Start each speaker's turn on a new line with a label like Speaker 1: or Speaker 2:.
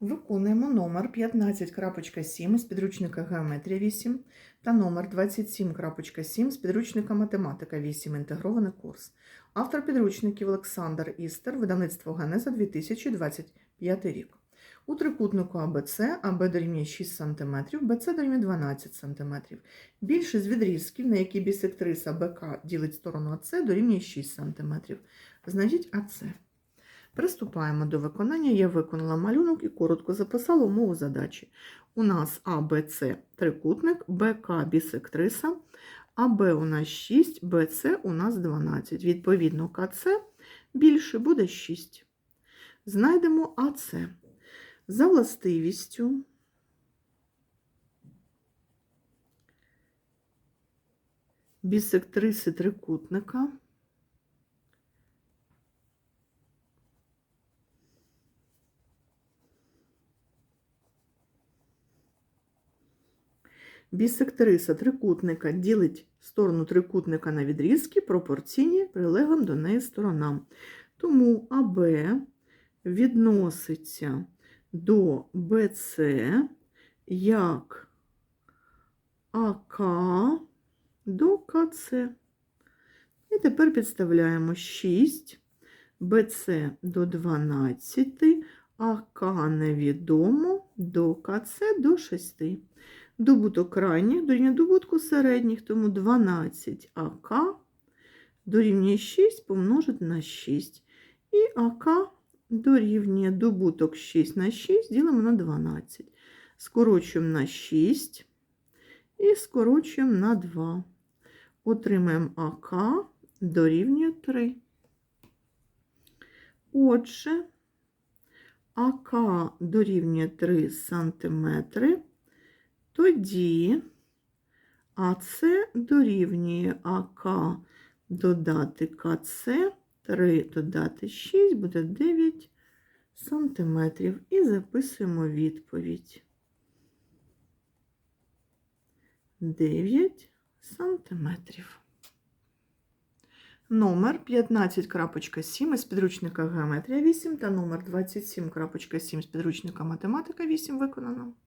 Speaker 1: Виконуємо номер 15.7 з підручника Геометрія 8 та номер 27.7 з підручника Математика 8. Інтегрований курс. Автор підручників Олександр Істер, видавництво Генеза 2025 рік. У трикутнику АБЦ АБ дорівнює 6 см, БЦ дорівнює 12 см. Більшість відрізків, на які бісектриса БК ділить сторону АЦ, дорівнює 6 см. Знайдіть АЦ. Приступаємо до виконання. Я виконала малюнок і коротко записала умову задачі. У нас А, Б, С трикутник, БК бісектриса, АБ у нас 6, БЦ у нас 12. Відповідно, КЦ більше буде 6. Знайдемо АЦ. За властивістю бісектриси трикутника Бісектриса трикутника ділить сторону трикутника на відрізки пропорційні прилеглим до неї сторонам. Тому АБ відноситься до БЦ як АК до КЦ. І тепер підставляємо 6, БЦ до 12, АК невідомо до КЦ до 6. Добуток крайніх дорівнює добутку середніх, тому 12 АК дорівнює 6 помножити на 6. І АК дорівнює добуток 6 на 6 ділимо на 12. Скорочуємо на 6 і скорочуємо на 2. Отримаємо АК дорівнює 3. Отже, АК дорівнює 3 сантиметри. Тоді АЦ дорівнює АК додати КЦ, 3 додати 6 буде 9 сантиметрів. І записуємо відповідь. 9 сантиметрів. Номер 15.7 з підручника Геометрія 8 та номер 27.7 з підручника Математика 8 виконано.